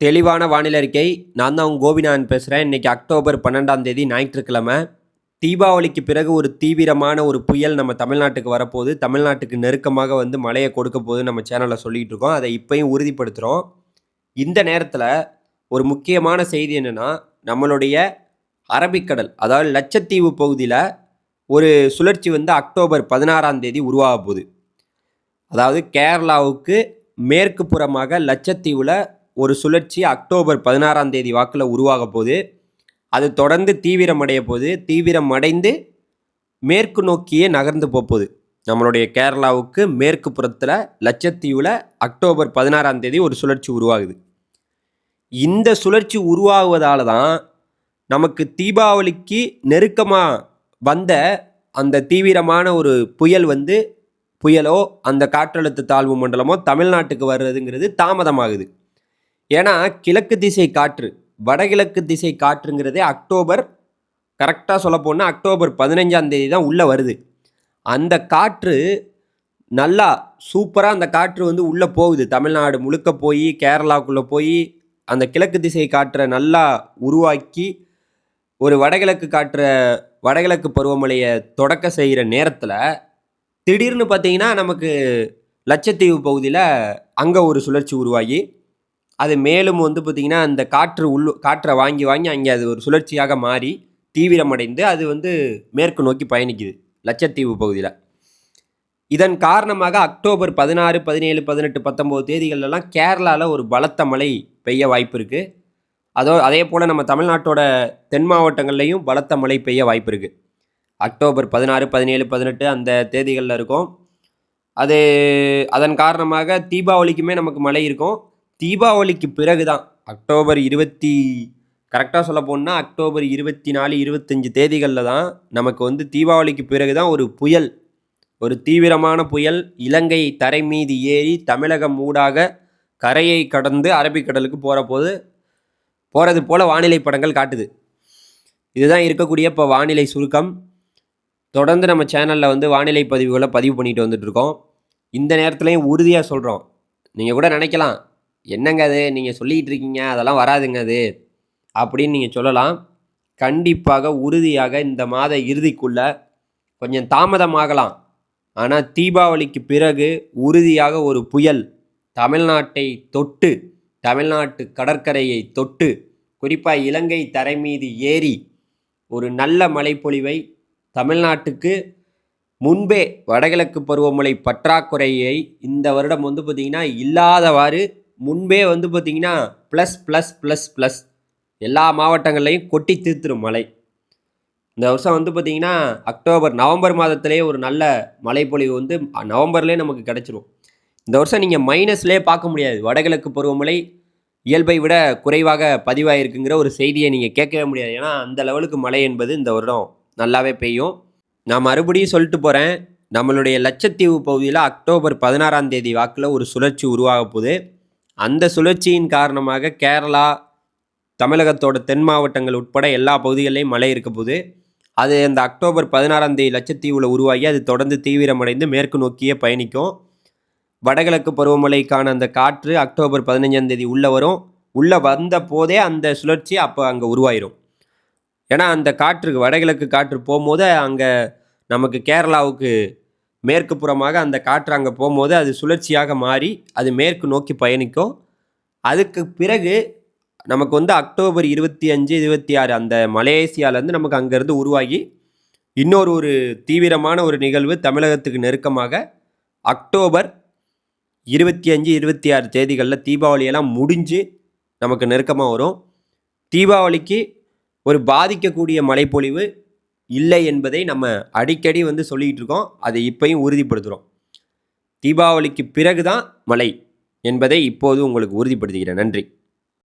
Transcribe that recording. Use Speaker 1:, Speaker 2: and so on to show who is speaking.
Speaker 1: தெளிவான வானிலை அறிக்கை. நான் தான் உங்கள் கோபிநாதன் பேசுகிறேன் இன்றைக்கி அக்டோபர் பன்னெண்டாம் தேதி ஞாயிற்றுக்கிழமை. தீபாவளிக்கு பிறகு ஒரு தீவிரமான ஒரு புயல் நம்ம தமிழ்நாட்டுக்கு வரப்போகுது. தமிழ்நாட்டுக்கு நெருக்கமாக வந்து மழையை கொடுக்க போது நம்ம சேனலில் சொல்லிகிட்டு இருக்கோம். அதை இப்போயும் உறுதிப்படுத்துகிறோம் இந்த நேரத்தில் ஒரு முக்கியமான செய்தி என்னென்னா நம்மளுடைய அரபிக்கடல் அதாவது லட்சத்தீவு பகுதியில் ஒரு சுழற்சி வந்து அக்டோபர் பதினாறாம் தேதி உருவாக போகுது. அதாவது கேரளாவுக்கு மேற்கு புறமாக லட்சத்தீவில் ஒரு சுழற்சி அக்டோபர் பதினாறாம் தேதி வாக்கில் உருவாக போது அது தொடர்ந்து தீவிரமடைய போது தீவிரம் அடைந்து மேற்கு நோக்கியே நகர்ந்து போகுது நம்மளுடைய கேரளாவுக்கு மேற்கு புறத்தில் லட்சத்தீவில் அக்டோபர் பதினாறாம் தேதி ஒரு சுழற்சி உருவாகுது. இந்த சுழற்சி உருவாகுவதால் தான் நமக்கு தீபாவளிக்கு நெருக்கமாக வந்த அந்த தீவிரமான ஒரு புயல் வந்து புயலோ அந்த காற்றழுத்த தாழ்வு மண்டலமோ தமிழ்நாட்டுக்கு வர்றதுங்கிறது தாமதமாகுது. ஏன்னா கிழக்கு திசை காற்று வடகிழக்கு திசை காற்றுங்கிறதே அக்டோபர் கரெக்டாக சொல்ல போனால் அக்டோபர் பதினஞ்சாம் தேதி தான் உள்ளே வருது. அந்த காற்று நல்லா சூப்பராக அந்த காற்று வந்து உள்ளே போகுது. தமிழ்நாடு முழுக்க போய் கேரளாவுக்குள்ளே போய் அந்த கிழக்கு திசை காற்றை நல்லா உருவாக்கி ஒரு வடகிழக்கு காற்ற வடகிழக்கு பருவமழையை தொடக்க செய்கிற நேரத்தில் திடீர்னு பார்த்தீங்கன்னா நமக்கு லட்சத்தீவு பகுதியில் அங்கே ஒரு சுழற்சி உருவாகி அது மேலும் வந்து பார்த்திங்கன்னா அந்த காற்று உள்ளு காற்றை வாங்கி வாங்கி அங்கே அது ஒரு சுழற்சியாக மாறி தீவிரமடைந்து அது வந்து மேற்கு நோக்கி பயணிக்குது லட்சத்தீவு பகுதியில். இதன் காரணமாக அக்டோபர் பதினாறு பதினேழு பதினெட்டு பத்தொம்போது தேதிகளெல்லாம் கேரளாவில் ஒரு பலத்த மழை பெய்ய வாய்ப்பு இருக்குது அதோ அதே போல் நம்ம தமிழ்நாட்டோட தென் மாவட்டங்கள்லேயும் பலத்த மழை பெய்ய வாய்ப்பு இருக்குது அக்டோபர் பதினாறு பதினேழு பதினெட்டு அந்த தேதிகளில் இருக்கும். அது அதன் காரணமாக தீபாவளிக்குமே நமக்கு மழை இருக்கும். தீபாவளிக்கு பிறகு தான் அக்டோபர் இருபத்தி கரெக்டாக சொல்ல போனால் அக்டோபர் இருபத்தி நாலு இருபத்தஞ்சி தேதிகளில் தான் நமக்கு வந்து தீபாவளிக்கு பிறகு தான் ஒரு புயல் ஒரு தீவிரமான புயல். இலங்கை தரை மீது ஏறி தமிழகம் ஊடாக கரையை கடந்து அரபிக்கடலுக்கு போகிற போது போகிறது போல் வானிலை படங்கள் காட்டுது. இதுதான் இருக்கக்கூடிய இப்போ வானிலை சுருக்கம். தொடர்ந்து நம்ம சேனலில் வந்து வானிலை பதிவுகளை பதிவு பண்ணிட்டு வந்துட்ருக்கோம் இந்த நேரத்துலையும் உறுதியாக சொல்கிறோம் நீங்கள் கூட நினைக்கலாம். என்னங்க அது? நீங்கள் சொல்லிக்கிட்டு இருக்கீங்க அதெல்லாம் வராதுங்க அது. அப்படின்னு நீங்கள் சொல்லலாம். கண்டிப்பாக உறுதியாக இந்த மாத இறுதிக்குள்ளே கொஞ்சம் தாமதமாகலாம். ஆனால் தீபாவளிக்கு பிறகு உறுதியாக ஒரு புயல் தமிழ்நாட்டை தொட்டு தமிழ்நாட்டு கடற்கரையை தொட்டு குறிப்பாக இலங்கை தரை மீது ஏறி ஒரு நல்ல மழைப்பொழிவை தமிழ்நாட்டுக்கு முன்பே வடகிழக்கு பருவமழை பற்றாக்குறையை இந்த வருடம் வந்து பார்த்திங்கன்னா இல்லாதவாறு முன்பே வந்து பார்த்திங்கன்னா ப்ளஸ் ப்ளஸ் ப்ளஸ் ப்ளஸ் எல்லா மாவட்டங்கள்லையும் கொட்டி தீர்த்துரும் மழை. இந்த வருஷம் வந்து பார்த்திங்கன்னா அக்டோபர் நவம்பர் மாதத்திலே ஒரு நல்ல மழைப்பொழிவு வந்து நவம்பர்லேயே நமக்கு கிடச்சிரும். இந்த வருஷம் நீங்கள் மைனஸ்லேயே பார்க்க முடியாது. வடகிழக்கு பருவமழை இயல்பை விட குறைவாக பதிவாயிருக்குங்கிற ஒரு செய்தியை நீங்கள் கேட்கவே முடியாது. ஏன்னா அந்த லெவலுக்கு மழை என்பது இந்த வருடம் நல்லாவே பெய்யும். நான் மறுபடியும் சொல்லிட்டு போகிறேன் நம்மளுடைய லட்சத்தீவு பகுதியில் அக்டோபர் பதினாறாம் தேதி வாக்கில் ஒரு சுழற்சி உருவாக போகுது. அந்த சுழற்சியின் காரணமாக கேரளா தமிழகத்தோட தென் மாவட்டங்கள் உட்பட எல்லா பகுதிகளிலையும் மழை இருக்க போது அது அந்த அக்டோபர் பதினாறாம் தேதி லட்சத்தீவில் உருவாகி அது தொடர்ந்து தீவிரமடைந்து மேற்கு நோக்கியே பயணிக்கும். வடகிழக்கு பருவமழைக்கான அந்த காற்று அக்டோபர் பதினஞ்சாம் தேதி உள்ளே வரும். உள்ளே வந்த போதே அந்த சுழற்சி அப்போ அங்கே உருவாயிரும். ஏன்னா அந்த காற்றுக்கு வடகிழக்கு காற்று போகும்போது அங்கே நமக்கு கேரளாவுக்கு மேற்கு புறமாக அந்த காற்று அங்கே போகும்போது அது சுழற்சியாக மாறி அது மேற்கு நோக்கி பயணிக்கும். அதுக்கு பிறகு நமக்கு வந்து அக்டோபர் இருபத்தி அஞ்சு இருபத்தி ஆறு அந்த மலேசியாவிலேருந்து நமக்கு அங்கேருந்து உருவாகி இன்னொரு ஒரு தீவிரமான ஒரு நிகழ்வு தமிழகத்துக்கு நெருக்கமாக அக்டோபர் இருபத்தி அஞ்சு இருபத்தி ஆறு தேதிகளில் தீபாவளியெல்லாம் முடிஞ்சு நமக்கு நெருக்கமாக வரும். தீபாவளிக்கு ஒரு பாதிக்கக்கூடிய மழைப்பொழிவு இல்லை என்பதை நம்ம அடிக்கடி வந்து சொல்லிக்கிட்டு இருக்கோம். அதை இப்பையும் உறுதிப்படுத்துகிறோம் தீபாவளிக்கு பிறகு தான் மழை என்பதை இப்போது உங்களுக்கு உறுதிப்படுத்துகிறேன். நன்றி.